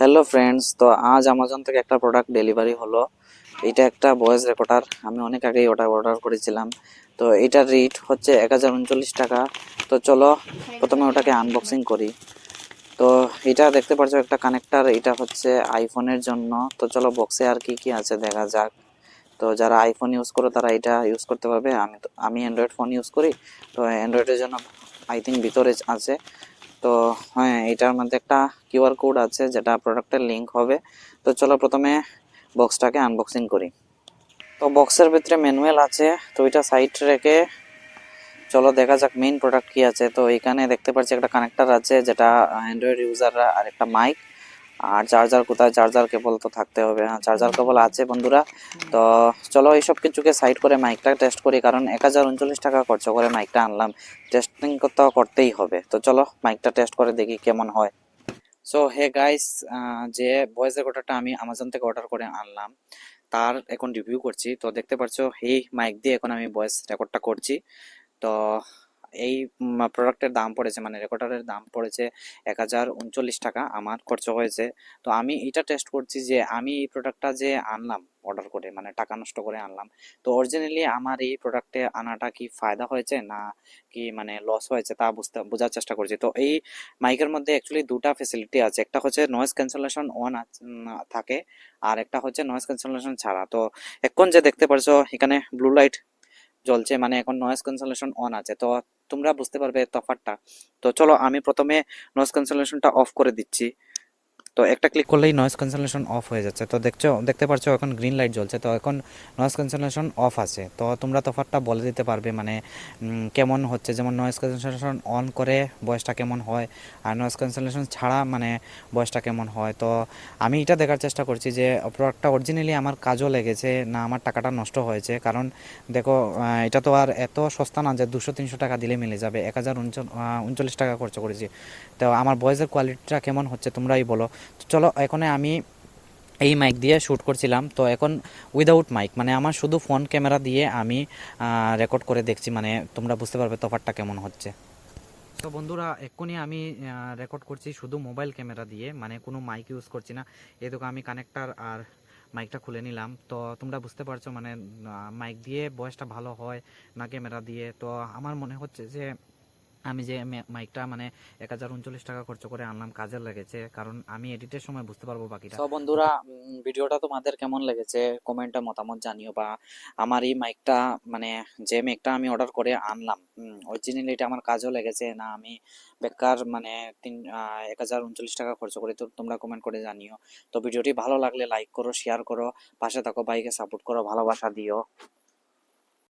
Hello friends তো আজ Amazon থেকে একটা প্রোডাক্ট ডেলিভারি হলো। এটা একটা ভয়েস রেকর্ডার আমি অনেক আগেই ওটা অর্ডার করেছিলাম। তো এটার রেট হচ্ছে এক হাজার উনচল্লিশ টাকা। তো চলো প্রথমে ওটাকে আনবক্সিং করি। তো এটা দেখতে পাচ্ছ একটা কানেক্টার এটা হচ্ছে আইফোনের জন্য। তো চলো বক্সে আর কি কি আছে দেখা যাক। তো যারা আইফোন ইউজ করো, তারা এটা ইউজ করতে পারবে। আমি আমি অ্যান্ড্রয়েড ফোন ইউজ করি। তো অ্যান্ড্রয়েডের জন্য আই থিঙ্ক ভিতরে আছে। তো হ্যাঁ এটার মধ্যে একটা কিউআর কোড আছে যেটা প্রোডাক্টের লিঙ্ক হবে। তো চলো প্রথমে বক্সটাকে আনবক্সিং করি। তো বক্সের ভিতরে ম্যানুয়াল আছে, তো এটা সাইড রেখে চলো দেখা যাক মেইন প্রোডাক্ট কি আছে। তো এখানে দেখতে পাচ্ছি একটা কানেক্টার আছে যেটা অ্যান্ড্রয়েড ইউজাররা আর একটা মাইক আর চার্জার কোথায় চার্জার কেবল তো থাকতে হবে। হ্যাঁ চার্জার কেবল আছে বন্ধুরা, তো চলো এইসব কিছুকে সাইড করে মাইকটা টেস্ট করি, কারণ এক হাজার উনচল্লিশ টাকা খরচ করে মাইকটা আনলাম। টেস্টিং তো করতেই হবে। তো চলো মাইকটা টেস্ট করে দেখি কেমন হয়। সো হে গাইস যে ভয়েস রেকর্ডারটা আমি আমাজন থেকে অর্ডার করে আনলাম, তার এখন রিভিউ করছি। তো দেখতে পাচ্ছ, এই মাইক দিয়ে এখন আমি ভয়েস রেকর্ডটা করছি। তো এই প্রোডাক্টের দাম পড়েছে মানে রেকর্ডারের দাম পড়েছে এক হাজার উনচল্লিশ টাকা। আমার খরচ হয়েছে। তো আমি এটা টেস্ট করছি যে আমি এই প্রোডাক্টটা যে আনলাম অর্ডার করে মানে টাকা নষ্ট করে আনলাম, তো অরিজিনালি আমার এই প্রোডাক্টে আনাটা কি ফায়দা হয়েছে না কি মানে লস হয়েছে তা বুঝতে, বোঝার চেষ্টা করছি। তো এই মাইকের মধ্যে অ্যাকচুয়ালি দুটা ফেসিলিটি আছে। একটা হচ্ছে নয়েজ ক্যান্সেলেশন অন থাকে, আর একটা হচ্ছে নয়েজ ক্যান্সেলেশন ছাড়া। তো এখন যে দেখতে পারছ, এখানে ব্লু লাইট জ্বলছে মানে এখন নয়েজ ক্যান্সেলেশন অন আছে। তো তোমরা বুঝতে পারবে তফাৎটা। তো চলো আমি প্রথমে নয়েজ ক্যান্সেলেশনটা অফ করে দিচ্ছি। তো একটা ক্লিক করলেই নয়েজ ক্যান্সেলেশন অফ হয়ে যাচ্ছে। তো দেখছ, দেখতে পাচ্ছ এখন গ্রিন লাইট জ্বলছে। তো এখন নয়েজ ক্যান্সেলেশন অফ আছে। তো তোমরা তফাৎটা বলে দিতে পারবে মানে কেমন হচ্ছে? যেমন নয়েজ ক্যান্সেলেশন অন করে বয়সটা কেমন হয়, আর নয়েজ ক্যান্সেলেশন ছাড়া মানে বয়সটা কেমন হয়। তো আমি এটা দেখার চেষ্টা করছি যে প্রোডাক্টটা অরিজিনালি আমার কাজও লেগেছে, না আমার টাকাটা নষ্ট হয়েছে। কারণ দেখো এটা তো আর এত সস্তা না যে দুশো, তিনশো টাকা দিলে মিলে যাবে। এক হাজার উনচল্লিশ টাকা খরচ করেছি। তো আমার ভয়েসের কোয়ালিটিটা কেমন হচ্ছে তোমরাই বলো। চলো, এখন আমি এই মাইক দিয়ে শ্যুট করছিলাম। তো এখন উইদাউট মাইক মানে আমার শুধু ফোন ক্যামেরা দিয়ে আমি রেকর্ড করে দেখছি মানে তোমরা বুঝতে পারবে তফাৎটা কেমন হচ্ছে। তো বন্ধুরা, এক্ষুনি আমি রেকর্ড করছি শুধু মোবাইল ক্যামেরা দিয়ে মানে কোনো মাইক ইউজ করছি না। তো আমি কানেক্টার আর মাইকটা খুলে নিলাম। তো তোমরা বুঝতে পারছ মানে মাইক দিয়ে ভয়েসটা ভালো হয় না ক্যামেরা দিয়ে। তো আমার মনে হচ্ছে যে আমি যে মাইকটা মানে এক হাজার উনচল্লিশ টাকা খরচ করে আনলাম কাজে লেগেছে। কারণ আমি এডিটের সময় বুঝতে পারব বাকিটা। তো বন্ধুরা ভিডিওটা তোমাদের কেমন লেগেছে? কমেন্টে মতামত জানিও বা আমার এই মাইকটা মানে যে মাইকটা আমি অর্ডার করে আনলাম অরিজিনালি এটা আমার কাজও লেগেছে না, আমি বেকার মানে তিন এক হাজার উনচল্লিশ টাকা খরচ করে, তো তোমরা কমেন্ট করে জানিও। তো ভিডিওটি ভালো লাগলে লাইক করো শেয়ার করো, পাশে থাকো বাইকে সাপোর্ট করো, ভালোবাসা দিও।